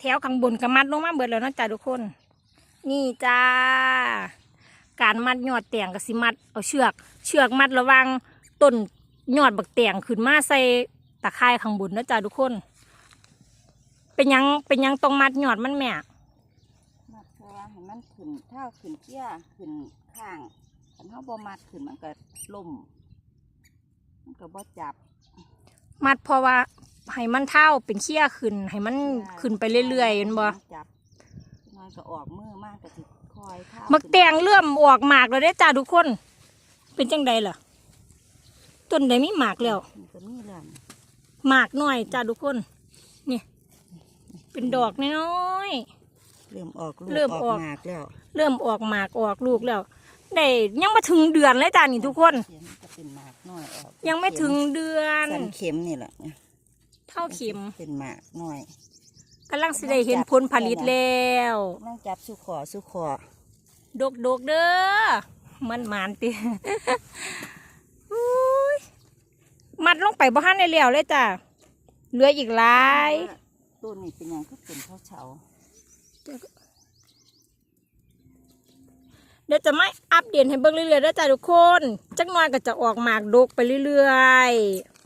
แถวข้างบนก็มัดลงมาเบิดแล้วเนาะจ้าทุกคน นี่จ้า การมัดยอดแตงกับสิมัดเอาเชือก เชือกมัดระหวังต้นยอดบักแตงขึ้นมาใส่ตะไคร่ข้างบนเนาะจ้าทุกคน เป็นหยังเป็นหยังตรงมัดยอดมันแม่มัดเพราะว่าให้มันขึ้นเท้าขึ้นเกี้ยขึ้นข้างคันเฮาบ่มัดขึ้นมันก็ล่มมันก็บ่จับ มัดเพราะว่า ให้มันเท่าเป็นเขี้ยขึ้น ให้มันขึ้นไปเรื่อยๆเห็นบ่จับน้อยก็ออกมือมากก็สิคอยเท้ามักแตงเริ่มออกหมากแล้วได้อจ้าทุกคน เป็นจังใดล่ะต้นใดมีหมากแล้ว มันก็มีเรื่องหมากหน่อยจ้าทุกคน นี่ เป็นดอกน้อยเริ่มออกลูกเริ่มออก หมากแล้วๆเริ่มออกหมากออกลูกแล้วได้ยังมาถึงเดือนเลยจ้านี่ทุกคน เข็มจะเป็นหมากน้อยออกยังไม่ถึงเดือน สันเข็มนี่แหละ เท่าเข็มเป็นหมากน้อยกำลังสิได้เห็นผลผลิตแล้วนั่งจับสุขอสุขอดกดกๆเด้อมันหมานติอุ๊ยมัดลงไปบ่ทันได้แล้วเลยจ้าเหลืออีกหลายต้นนี้เป็นหยังก็เป็นเฉาเฉาเดี๋ยวจะไม่อัปเดตให้เบิ่งเรื่อยๆแล้วจ้าทุกคน จักหน่อยก็จะออกหมากดกไปเรื่อยๆ